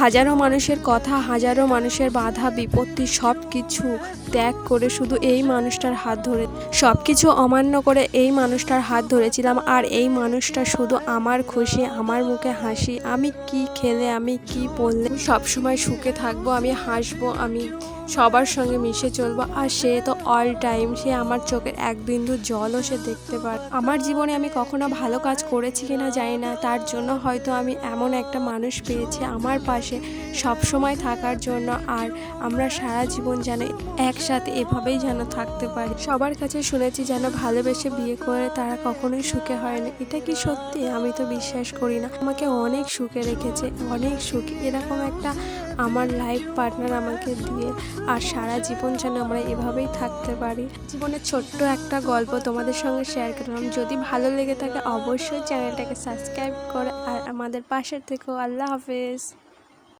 হাজারো মানুষের কথা, হাজারো মানুষের বাধা, বিপত্তি সব কিছু ত্যাগ করে শুধু এই মানুষটার হাত ধরে সব কিছু অমান্য করে এই মানুষটার হাত ধরেছিলাম। আর এই মানুষটা শুধু আমার খুশি, আমার মুখে হাসি, আমি কি খেলে, আমি কি পড়লে সবসময় সুখে থাকব, আমি হাসবো, আমি সবার সঙ্গে মিশে চলবো, আর সে তো অল টাইম সে আমার চোখের এক বিন্দু জলও সে দেখতে পারে, আমার জীবনে আমি কখনো ভালো কাজ করেছি কিনা জানি না, তার জন্য হয়তো আমি এমন একটা মানুষ পেয়েছি আমার পাশে সব সময় থাকার জন্য, আর আমরা সারা জীবন যেন একসাথে এভাবেই যেন থাকতে পারি। সবার কাছে শুনেছি যেন ভালোবেসে বিয়ে করে তারা কখনোই সুখে হয় না এটা কি সত্যি? আমি তো বিশ্বাস করি না। আমাকে অনেক সুখে রেখেছে, অনেক সুখে। এরকম একটা আমার লাইফ পার্টনার আমাকে দিয়ে আর সারা জীবন যেন আমরা এভাবেই থাকতে পারি। জীবনের ছোট্ট একটা গল্প তোমাদের সঙ্গে শেয়ার করলাম। যদি ভালো লেগে থাকে, অবশ্যই চ্যানেলটাকে সাবস্ক্রাইব করে। আর আমাদের পাশে থেকেও আল্লাহ হাফেজ।